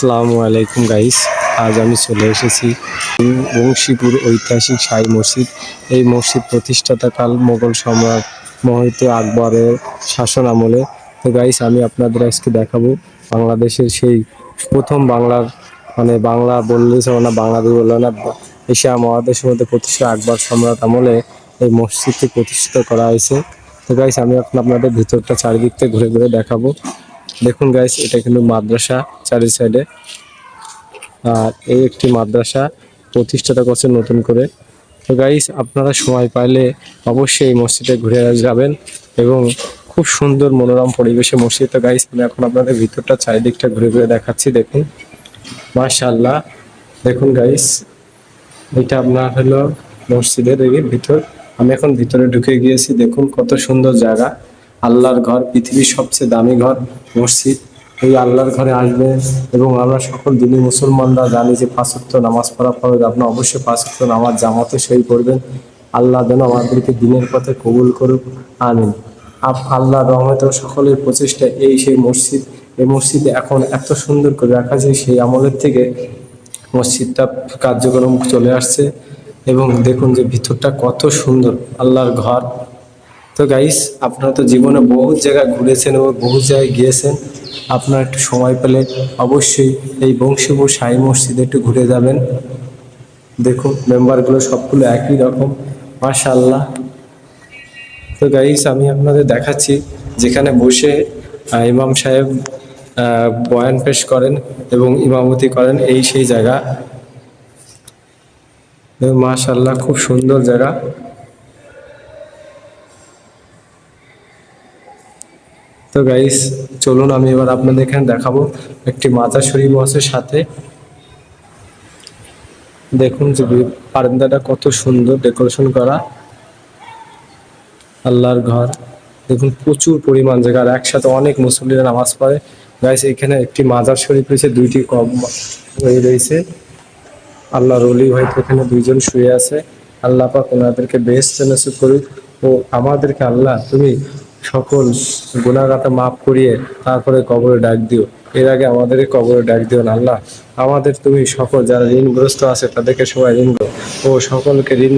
আসসালামু আলাইকুম গাইস আজ আমি চলে এসেছি বংশীপুর ঐতিহাসিক সাই মসজিদ। এই মসজিদ প্রতিষ্ঠাতাকাল মোগল সম্রাট মহিত আকবরের শাসন আমলে। তো গাইস আমি আপনাদের আজকে দেখাবো বাংলাদেশের সেই প্রথম বাংলার মানে বাংলা বললে না বাংলাদেশ বললে না, এশিয়া মহাদেশের মধ্যে প্রতিষ্ঠা আকবর সম্রাট আমলে এই মসজিদটি প্রতিষ্ঠিত করা হয়েছে। তো গাইস আমি এখন আপনাদের ভিতরটা চারিদিক থেকে ঘুরে ঘুরে দেখাবো। দেখুন গাইস এটা কিন্তু মাদ্রাসা চারি সাইডে আর এই একটি মাদ্রাসা প্রতিষ্ঠাতা করছে নতুন করে। তো গাইস আপনারা সময় পাইলে অবশ্যই এই মসজিদে ঘুরে যাবেন এবং খুব সুন্দর মনোরম পরিবেশে মসজিদ। তো গাইস আমি এখন আপনাদের ভিতরটা চারিদিকটা ঘুরে ঘুরে দেখাচ্ছি, দেখুন। মাশাআল্লাহ। দেখুন গাইস এটা আপনার হলো মসজিদের ভিতর। আমি এখন ভিতরে ঢুকে গিয়েছি, দেখুন কত সুন্দর জায়গা। আল্লাহর ঘর, পৃথিবীর সবচেয়ে দামি ঘর, মসজিদ। এই আল্লাহর ঘরে আসবে এবং আমরা সকল দিনী মুসলমানরা জানি যে পাঁচক্ত নামাজ পড়া ফরজ। আপনি অবশ্যই পাঁচক্ত নামাজ জামাতে সই করবেন। আল্লাহ যেন আমাদেরকে দিনের পথে কবুল করুক। আমিন। আল্লাহ রহমত সকলের প্রচেষ্টা এই সেই মসজিদ, এই মসজিদে এখন এত সুন্দর করে রাখা যায় সেই আমলের থেকে মসজিদটা কার্যক্রম চলে আসছে। এবং দেখুন যে ভিতরটা কত সুন্দর। আল্লাহর ঘর তো গাইস আপনারা তো জীবনে বহু জায়গায় ঘুরেছেন এবং বহু জায়গায় গিয়েছেন। আপনারা একটু সময় পেলে অবশ্যই এই বংশীপুর সাই মসজিদে একটু ঘুরে যাবেন। দেখুন মেম্বারগুলো সবগুলো একই রকম। মাশাআল্লাহ। তো গাইস আমি আপনাদের দেখাচ্ছি, যেখানে বসে ইমাম সাহেব বয়ান পেশ করেন এবং ইমামতি করেন এই সেই জায়গা। মাশাআল্লাহ, খুব সুন্দর জায়গা। তো গাইস চলুন আমি এবার আপনাদের এখানে দেখাবো একটি মাজার শরীফ আছে সাথে। দেখুন যে বারান্দাটা কত সুন্দর ডেকোরেশন করা। আল্লাহর ঘর। দেখুন প্রচুর পরিমাণ জায়গা আর একসাথে অনেক মুসল্লিরা নামাজ পড়ে। গাইস এখানে একটি মাজার শরীফ রয়েছে, দুইটি কম রয়েছে। আল্লাহর অলি হয়তো এখানে দুইজন শুয়ে আছে। আল্লাহ পাক ওনাদেরকে বেস্ট নসিব করুক। ও আমাদেরকে আল্লাহ, তুমি সকল গুণাগাতা মাফ করিয়ে তারপরে কবরে ডাক দিও। এর আগে আমাদের কবরে ডাক দিও না আল্লাহ। আমাদের তুমি সকল যারা ঋণগ্রস্ত আছে তাদেরকে সবাই ঋণ ও সকলকে ঋণ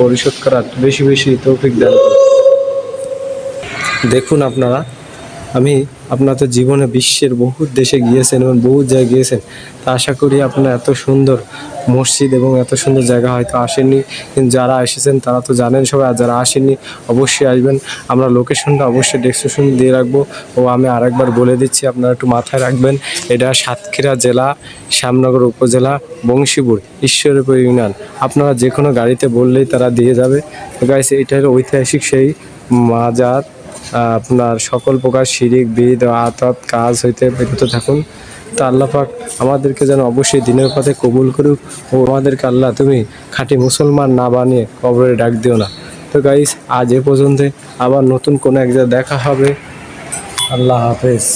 পরিশোধ করার বেশি বেশি তৌফিক দেখুন আপনারা, আমি আপনার তো জীবনে বিশ্বের বহু দেশে গিয়েছেন এবং বহু জায়গায় গিয়েছেন। তা আশা করি আপনার এত সুন্দর মসজিদ এবং এত সুন্দর জায়গা হয়তো আসেননি। যারা এসেছেন তারা তো জানেন সবাই, আর যারা আসেননি অবশ্যই আসবেন। আমরা লোকেশনটা অবশ্যই ডেসক্রিপশন দিয়ে রাখব। ও আমি আরেকবার বলে দিচ্ছি, আপনারা একটু মাথায় রাখবেন। এটা সাতক্ষীরা জেলা, শ্যামনগর উপজেলা, বংশীপুর, ঈশ্বরপুর ইউনিয়ন। আপনারা যে কোনো গাড়িতে বললেই তারা দিয়ে যাবে। গাইস এটা ঐতিহাসিক সেই মাজার আপনার সকল প্রকার শিরিক, বিদ আতত কাজ হইতে বিরত থাকুন। তা আল্লাপাক আমাদেরকে যেন অবশ্যই দিনের পথে কবুল করুক ও আমাদেরকে আল্লাহ তুমি খাঁটি মুসলমান না বানিয়ে কবরে ডাক দিও না। তো গাইস আজ এ পর্যন্ত আবার নতুন কোনো এক জায়গায় দেখা হবে। আল্লাহ হাফেজ।